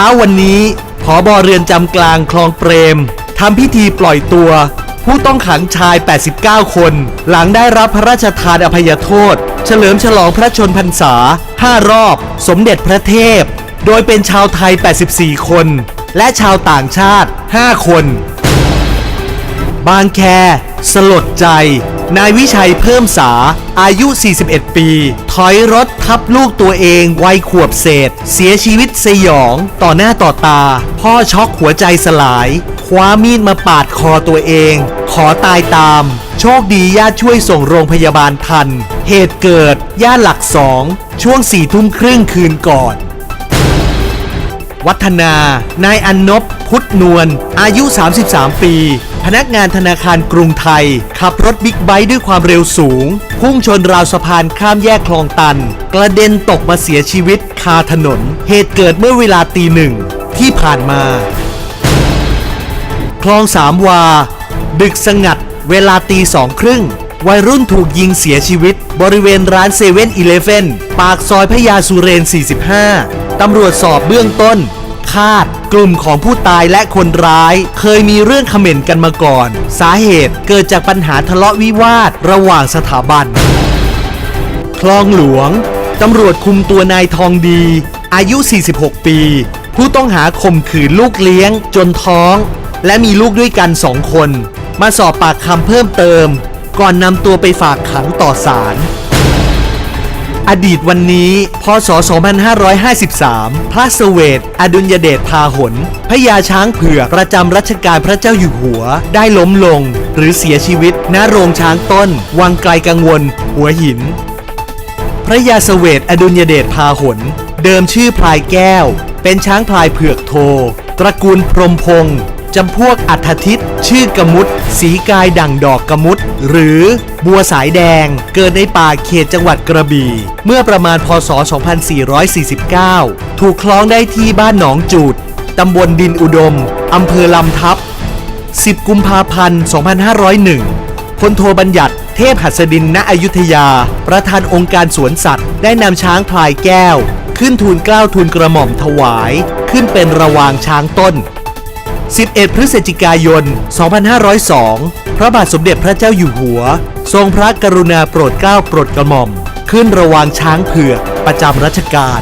ช้าวันนี้ผอบอเรือนจำกลางคลองเปรมทำพิธีปล่อยตัว ผู้ต้องขังชาย 89 คน หลังได้รับพระราชทานอภัยโทษ เฉลิมฉลองพระชนพรรษา 5 รอบ สมเด็จพระเทพ โดยเป็นชาวไทย 84 คน และชาวต่างชาติ 5 คน บางแค สลดใจ นายวิชัยเพิ่มสา อายุ 41 ปี ถอยรถทับลูกตัวเองวัยขวบเศษ เสียชีวิตสยอง ต่อหน้าต่อตา พ่อช็อกหัวใจสลาย คว้ามีดมาปาดคอตัวเอง ขอตายตาม โชคดีญาติช่วยส่งโรงพยาบาลทัน เหตุเกิด ย่านหลักสองช่วงสี่ทุ่มครึ่งคืนก่อนวัฒนา นายอันนบ พุทธนวล อายุ 33 ปี พนักงานธนาคารกรุงไทย ขับรถบิ๊กไบค์ด้วยความเร็วสูง พุ่งชนราวสะพานข้ามแยกคลองตัน กระเด็นตกมาเสียชีวิตคาถนน เหตุเกิดเมื่อเวลาตีหนึ่งที่ผ่านมา คลองสามวา ดึกสงัด เวลาตีสองครึ่งวัยรุ่นถูกยิงเสียชีวิต บริเวณร้านเซเว่นอีเลฟเว่นปากซอยพญาสุเรน 45 ตำรวจสอบเบื้องต้น คาดกลุ่มของผู้ตายและคนร้าย เคยมีเรื่องเขม่นกันมาก่อน สาเหตุเกิดจากปัญหาทะเลาะวิวาทระหว่างสถาบัน คลองหลวง ตำรวจคุมตัวนายทองดี อายุ 46 ปี ผู้ต้องหาข่มขืนลูกเลี้ยง จนท้อง และมีลูกด้วยกันสองคน มาสอบปากคำเพิ่มเติม ก่อนนำตัวไปฝากขังต่อศาล อดีตวันนี้ พศ 2553 พระเสวตอดุลยเดชพาหนพญาช้างเผือกประจำรัชกาลพระเจ้าอยู่หัว ได้ล้มลง หรือเสียชีวิตณโรงช้างต้น วังไกลกังวล หัวหิน พระยาเสวตอดุลยเดชพาหน เดิมชื่อพลายแก้ว เป็นช้างพลายเผือกโท ตระกูลพรมพงษ์ จำพวกอัฐทิต ชื่อกมุตสีกายดั่งดอกกมุตหรือบัวสายแดง เกิดในป่าเขตจังหวัดกระบี่ เมื่อประมาณพศ 2449 ถูกคล้องได้ที่บ้านหนองจูด ตำบลดินอุดม อำเภอลำทับ 10 กุมภาพันธ์ 2501พลโทบัญญัติเทพหัสดินณอยุธยา ประธานองค์การสวนสัตว์ ได้นำช้างพลายแก้ว ขึ้นทูลเกล้าทูลกระหม่อมถวาย ขึ้นเป็นระวางช้างต้น 11 พฤศจิกายน 2502 พระบาทสมเด็จพระเจ้าอยู่หัว ทรงพระกรุณาโปรดเกล้าโปรดกระหม่อม ขึ้นระวางช้างเผือกประจำรัชกาล